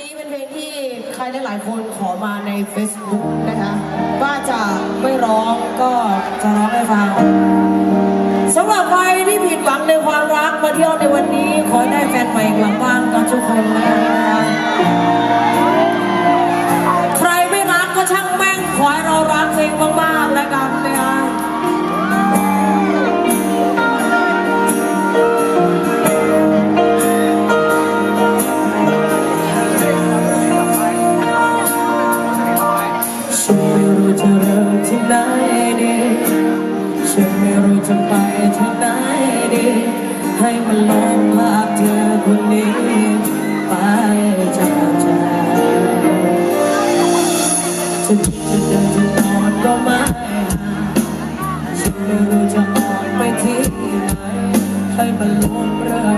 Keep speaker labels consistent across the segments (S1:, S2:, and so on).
S1: นี้เป็นเพลงที่ใครหลายๆคนขอมาใน Facebook นะคะว่าจะไม่ร้องก็จะร้องให้ฟังสำหรับใครที่ผิดหวังในความรักมาเที่ยวในวันนี้ ขอได้แฟนใหม่กลับบ้านกันทุกคนนะ รู้จะเริ่มที่ไหนดี ฉันไม่รู้จะไปที่ไหนดี ให้มันลบภาพเธอคนนี้ ไปจากใจจะคิดจะเดินจะนอนก็ไม่ฉันไม่รู้จะออนไปที่ไหน ให้มันลบเรื่อง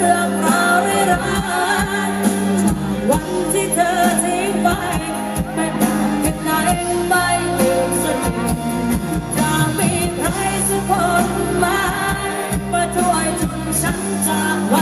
S1: รื่องราวร้ายวันที่เธอทิ้งไปไม่ต่างกันไหนไม่ลืมสักทีจะมีใครสักคนไหมมาช่วยจนฉันจาก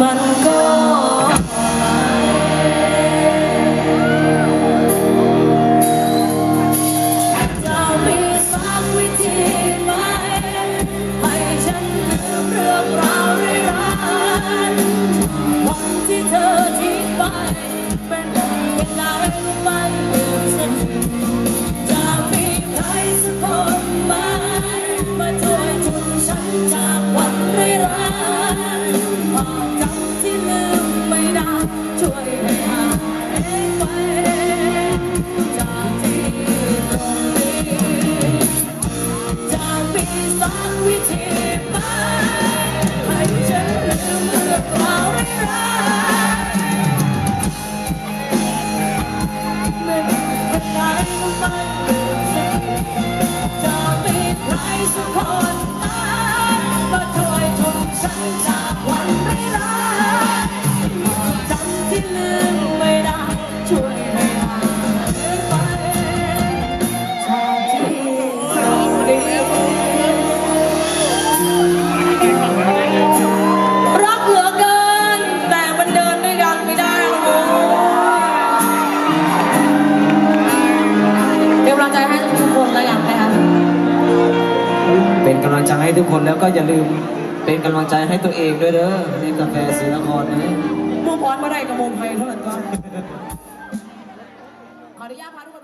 S1: มั เป็นกำลังใจให้ทุกคนแล้วกันนะคะ
S2: เป็นกำลังใจให้ทุกคนแล้วก็อย่าลืมเป็นกำลังใจให้ตัวเองด้วยเด้อในกาแฟศรีนครนะ
S1: มูพรมาได้กับโมงไทยเท่านั้นก็ขออนุญาตพา